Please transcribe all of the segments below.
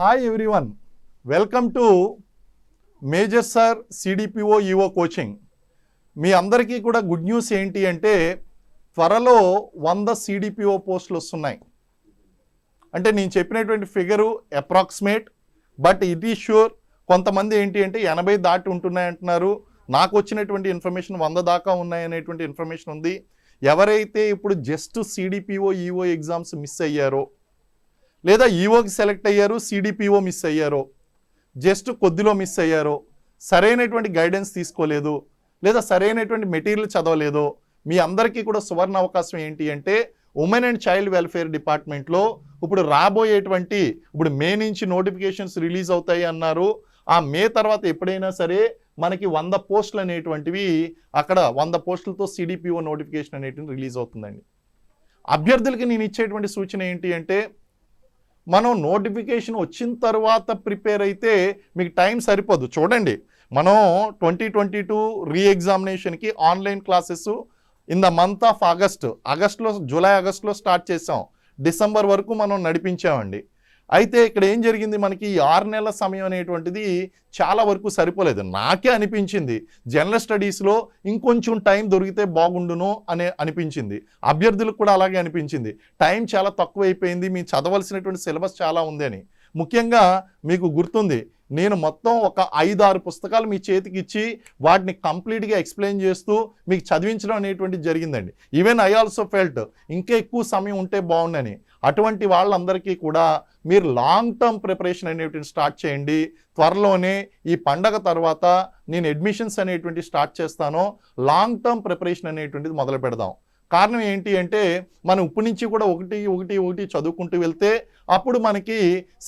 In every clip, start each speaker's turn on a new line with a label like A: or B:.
A: Hi everyone welcome to major sir CDPO EO coaching మీ అందరికీ కూడా good news ఏంటి అంటే త్వరలో వంద సిడిపిఓ పోస్టులు వస్తున్నాయి. అంటే నేను చెప్పినటువంటి figure approximate but it is sure కొంతమంది ఏంటి అంటే ఎనభై దాటి ఉంటున్నాయంటున్నారు నాకు వచ్చినటువంటి ఇన్ఫర్మేషన్ వంద దాకా ఉన్నాయనేటువంటి ఇన్ఫర్మేషన్ ఉంది. ఎవరైతే ఇప్పుడు just CDPO EO exams miss అయ్యారో లేదా ఈఓకి సెలెక్ట్ అయ్యారు సిడిపిఓ మిస్ అయ్యారో జస్ట్ కొద్దిలో మిస్ అయ్యారో సరైనటువంటి గైడెన్స్ తీసుకోలేదు లేదా సరైనటువంటి మెటీరియల్ చదవలేదు మీ అందరికీ కూడా సువర్ణ అవకాశం ఏంటి అంటే ఉమెన్ అండ్ చైల్డ్ వెల్ఫేర్ డిపార్ట్మెంట్లో ఇప్పుడు రాబోయేటువంటి ఇప్పుడు మే నుంచి నోటిఫికేషన్స్ రిలీజ్ అవుతాయి అన్నారు. ఆ మే తర్వాత ఎప్పుడైనా సరే మనకి వంద పోస్టులు అనేటువంటివి అక్కడ వంద పోస్టులతో సిడిపిఓ నోటిఫికేషన్ అనేటువంటి రిలీజ్ అవుతుందండి. అభ్యర్థులకి నేను ఇచ్చేటువంటి సూచన ఏంటి అంటే మనం నోటిఫికేషన్ వచ్చిన తర్వాత ప్రిపేర్ అయితే మీకు టైం సరిపోదు. చూడండి మనం twenty twenty two re ఎగ్జామినేషన్కి online classes in the month of August ఆగస్ట్లో జూలై ఆగస్ట్లో స్టార్ట్ చేసాం డిసెంబర్ వరకు మనం నడిపించామండి. అయితే ఇక్కడ ఏం జరిగింది? మనకి ఈ ఆరు నెలల సమయం అనేటువంటిది చాలా వరకు సరిపోలేదు. నాకే అనిపించింది. జనరల్ స్టడీస్లో ఇంకొంచెం టైం దొరికితే బాగుండును అనే అనిపించింది. అభ్యర్థులకు కూడా అలాగే అనిపించింది. టైం చాలా తక్కువ అయిపోయింది మీ చదవలసినటువంటి సిలబస్ చాలా ఉంది అని. ముఖ్యంగా మీకు గుర్తుంది నేను మొత్తం ఒక ఐదు ఆరు పుస్తకాలు మీ చేతికి ఇచ్చి వాటిని కంప్లీట్గా ఎక్స్ప్లెయిన్ చేస్తూ మీకు చదివించడం అనేటువంటిది జరిగిందండి. ఈవెన్ ఐ ఆల్సో ఫెల్ట్ ఇంకా ఎక్కువ సమయం ఉంటే బాగుండని. అటువంటి వాళ్ళందరికీ కూడా మీరు లాంగ్ టర్మ్ ప్రిపరేషన్ అనేటువంటి స్టార్ట్ చేయండి. త్వరలోనే ఈ పండగ తర్వాత నేను అడ్మిషన్స్ అనేటువంటి స్టార్ట్ చేస్తాను. లాంగ్ టర్మ్ ప్రిపరేషన్ అనేటువంటిది మొదలు పెడదాం. కారణం ఏంటి అంటే మనం ఇప్పటి నుంచి కూడా ఒకటి ఒకటి ఒకటి చదువుకుంటూ వెళ్తే అప్పుడు మనకి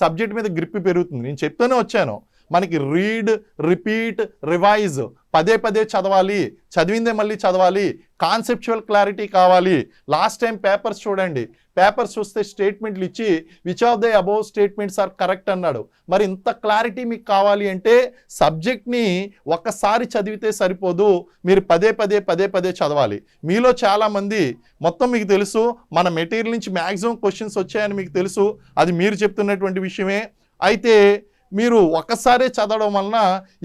A: సబ్జెక్ట్ మీద గ్రిప్ పెరుగుతుంది. నేను చెప్తూనే వచ్చాను. మనకి రీడ్ రిపీట్ రివైజ్ పదే పదే చదవాలి చదివిందే మళ్ళీ చదవాలి కాన్సెప్చువల్ క్లారిటీ కావాలి. లాస్ట్ టైం పేపర్స్ చూడండి. పేపర్స్ చూస్తే స్టేట్మెంట్లు ఇచ్చి which of the above statements are correct అన్నాడు. మరి ఇంత క్లారిటీ మీకు కావాలి అంటే సబ్జెక్ట్ని ఒక్కసారి చదివితే సరిపోదు. మీరు పదే పదే పదే పదే చదవాలి. మీలో చాలామంది మొత్తం మీకు తెలుసు మన మెటీరియల్ నుంచి మ్యాక్సిమం క్వశ్చన్స్ వచ్చాయని మీకు తెలుసు. అది మీరు చెప్తున్నటువంటి విషయమే. అయితే మీరు ఒక్కసారే చదవడం వలన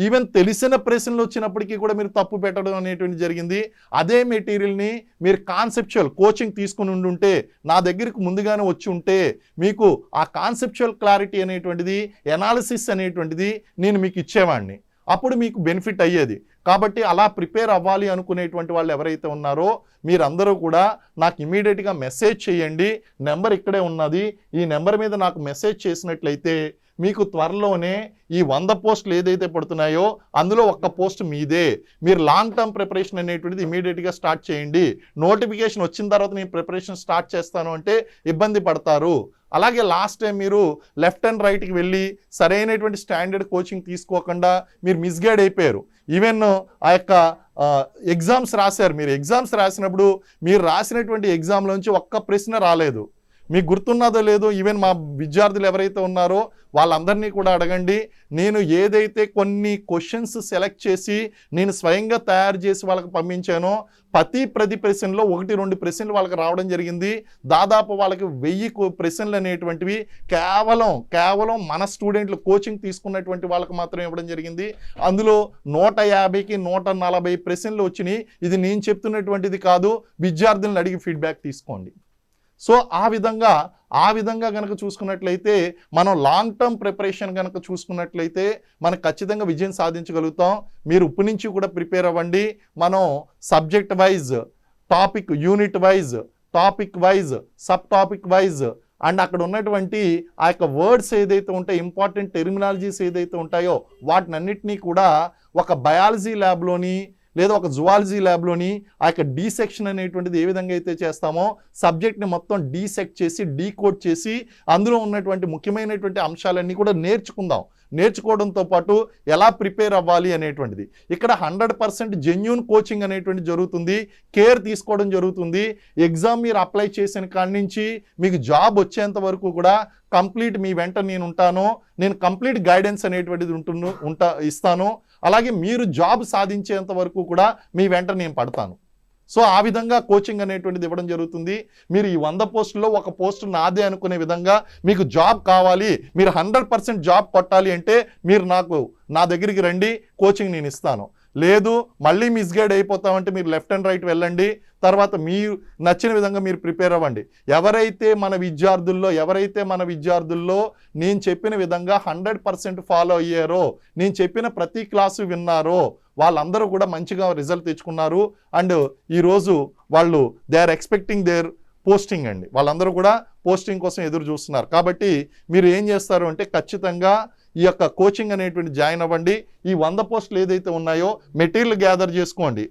A: ఈవెన్ తెలిసిన ప్రశ్నలు వచ్చినప్పటికీ కూడా మీరు తప్పు పెట్టడం అనేటువంటి జరిగింది. అదే మెటీరియల్ని మీరు కాన్సెప్చువల్ కోచింగ్ తీసుకుని ఉండుంటే నా దగ్గరికి ముందుగానే వచ్చి ఉంటే మీకు ఆ కాన్సెప్చువల్ క్లారిటీ అనేటువంటిది ఎనాలిసిస్ అనేటువంటిది నేను మీకు ఇచ్చేవాడిని అప్పుడు మీకు బెనిఫిట్ అయ్యేది. కాబట్టి అలా ప్రిపేర్ అవ్వాలి అనుకునేటువంటి వాళ్ళు ఎవరైతే ఉన్నారో మీరందరూ కూడా నాకు ఇమీడియట్గా మెసేజ్ చేయండి. నెంబర్ ఇక్కడే ఉన్నది. ఈ నెంబర్ మీద నాకు మెసేజ్ చేసినట్లయితే మీకు త్వరలోనే ఈ వంద పోస్టులు ఏదైతే పడుతున్నాయో అందులో ఒక్క పోస్ట్ మీదే. మీరు లాంగ్ టర్మ్ ప్రిపరేషన్ అనేటువంటిది ఇమీడియట్గా స్టార్ట్ చేయండి. నోటిఫికేషన్ వచ్చిన తర్వాత నేను ప్రిపరేషన్ స్టార్ట్ చేస్తాను అంటే ఇబ్బంది పడతారు. అలాగే లాస్ట్ టైం మీరు లెఫ్ట్ అండ్ రైట్కి వెళ్ళి సరైనటువంటి స్టాండర్డ్ కోచింగ్ తీసుకోకుండా మీరు మిస్గైడ్ అయిపోయారు. ఈవెన్ ఆ యొక్క ఎగ్జామ్స్ రాశారు. మీరు ఎగ్జామ్స్ రాసినప్పుడు మీరు రాసినటువంటి ఎగ్జామ్లోంచి ఒక్క ప్రశ్న రాలేదు. మీకు గుర్తున్నదో లేదో ఈవెన్ మా విద్యార్థులు ఎవరైతే ఉన్నారో వాళ్ళందరినీ కూడా అడగండి. నేను ఏదైతే కొన్ని క్వశ్చన్స్ సెలెక్ట్ చేసి నేను స్వయంగా తయారు చేసి వాళ్ళకి పంపించానో ప్రతి ప్రతి ప్రశ్నలో ఒకటి రెండు ప్రశ్నలు వాళ్ళకి రావడం జరిగింది. దాదాపు వాళ్ళకి వెయ్యి ప్రశ్నలు అనేటువంటివి కేవలం కేవలం మన స్టూడెంట్లు కోచింగ్ తీసుకున్నటువంటి వాళ్ళకి మాత్రం ఇవ్వడం జరిగింది. అందులో నూట యాభైకి నూట నలభై ప్రశ్నలు వచ్చినాయి. ఇది నేను చెప్తున్నటువంటిది కాదు. విద్యార్థులను అడిగి ఫీడ్బ్యాక్ తీసుకోండి. సో ఆ విధంగా ఆ విధంగా కనుక చూసుకున్నట్లయితే మనం లాంగ్ టర్మ్ ప్రిపరేషన్ కనుక చూసుకున్నట్లయితే మనం ఖచ్చితంగా విజయం సాధించగలుగుతాం. మీరు ఇప్పటి నుంచి కూడా ప్రిపేర్ అవ్వండి. మనం subject wise topic unit wise topic wise sub topic wise and అక్కడ ఉన్నటువంటి ఆ యొక్క వర్డ్స్ ఏదైతే ఉంటాయో ఇంపార్టెంట్ టెర్మినాలజీస్ ఏదైతే ఉంటాయో వాటినన్నిటినీ కూడా ఒక బయాలజీ ల్యాబ్లోని లేదా ఒక జువాలజీ ల్యాబ్లోని ఆ యొక్క డీసెక్షన్ అనేటువంటిది ఏ విధంగా అయితే చేస్తామో సబ్జెక్ట్ని మొత్తం డీసెక్ట్ చేసి డీకోడ్ చేసి అందులో ఉన్నటువంటి ముఖ్యమైనటువంటి అంశాలన్నీ కూడా నేర్చుకుందాం. నేర్చుకోవడంతో పాటు ఎలా ప్రిపేర్ అవ్వాలి అనేటువంటిది. ఇక్కడ హండ్రెడ్ పర్సెంట్ జెన్యున్ కోచింగ్ అనేటువంటి జరుగుతుంది. కేర్ తీసుకోవడం జరుగుతుంది. ఎగ్జామ్ మీరు అప్లై చేసిన కాడి నుంచి మీకు జాబ్ వచ్చేంత వరకు కూడా కంప్లీట్ మీ వెంట నేను ఉంటాను నేను కంప్లీట్ గైడెన్స్ అనేటువంటిది ఉంటును ఉంటా ఇస్తాను అలాగే మీరు జాబ్ సాధించేంత వరకు కూడా మీ వెంట నేను పడతాను. సో ఆ విధంగా కోచింగ్ అనేటువంటిది ఇవ్వడం జరుగుతుంది. మీరు ఈ వంద పోస్టుల్లో ఒక పోస్ట్ నాదే అనుకునే విధంగా మీకు జాబ్ కావాలి మీరు హండ్రెడ్ పర్సెంట్ జాబ్ కొట్టాలి అంటే మీరు నాకు నా దగ్గరికి రండి కోచింగ్ నేను ఇస్తాను. లేదు మళ్ళీ మిస్గైడ్ అయిపోతామంటే మీరు లెఫ్ట్ అండ్ రైట్ వెళ్ళండి. తర్వాత మీరు నచ్చిన విధంగా మీరు ప్రిపేర్ అవ్వండి. ఎవరైతే మన విద్యార్థుల్లో ఎవరైతే మన విద్యార్థుల్లో నేను చెప్పిన విధంగా హండ్రెడ్ పర్సెంట్ ఫాలో అయ్యారో నేను చెప్పిన ప్రతి క్లాసు విన్నారో వాళ్ళందరూ కూడా మంచిగా రిజల్ట్ తెచ్చుకున్నారు. అండ్ ఈరోజు వాళ్ళు they are expecting their posting అండి. వాళ్ళందరూ కూడా పోస్టింగ్ కోసం ఎదురు చూస్తున్నారు. కాబట్టి మీరు ఏం చేస్తారు అంటే ఖచ్చితంగా ఈ యొక్క కోచింగ్ అనేటువంటి జాయిన్ అవ్వండి. ఈ వంద పోస్టులు ఏదైతే ఉన్నాయో మెటీరియల్ గ్యాదర్ చేసుకోండి.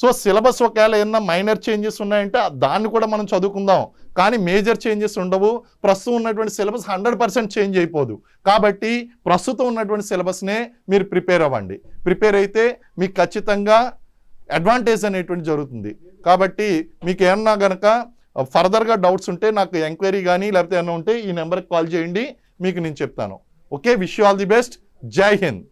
A: సో సిలబస్ ఒకవేళ ఏమన్నా మైనర్ చేంజెస్ ఉన్నాయంటే దాన్ని కూడా మనం చదువుకుందాం. కానీ మేజర్ చేంజెస్ ఉండవు. ప్రస్తుతం ఉన్నటువంటి సిలబస్ హండ్రెడ్ పర్సెంట్ చేంజ్ అయిపోదు. కాబట్టి ప్రస్తుతం ఉన్నటువంటి సిలబస్నే మీరు ప్రిపేర్ అవ్వండి. ప్రిపేర్ అయితే మీకు ఖచ్చితంగా అడ్వాంటేజ్ అనేటువంటి జరుగుతుంది. కాబట్టి మీకు ఏమన్నా కనుక ఫర్దర్గా డౌట్స్ ఉంటే నాకు ఎంక్వైరీ కానీ లేకపోతే ఏమైనా ఉంటే ఈ నెంబర్కి కాల్ చేయండి. మీకు నేను చెప్తాను. Okay wish you all the best. Jai Hind.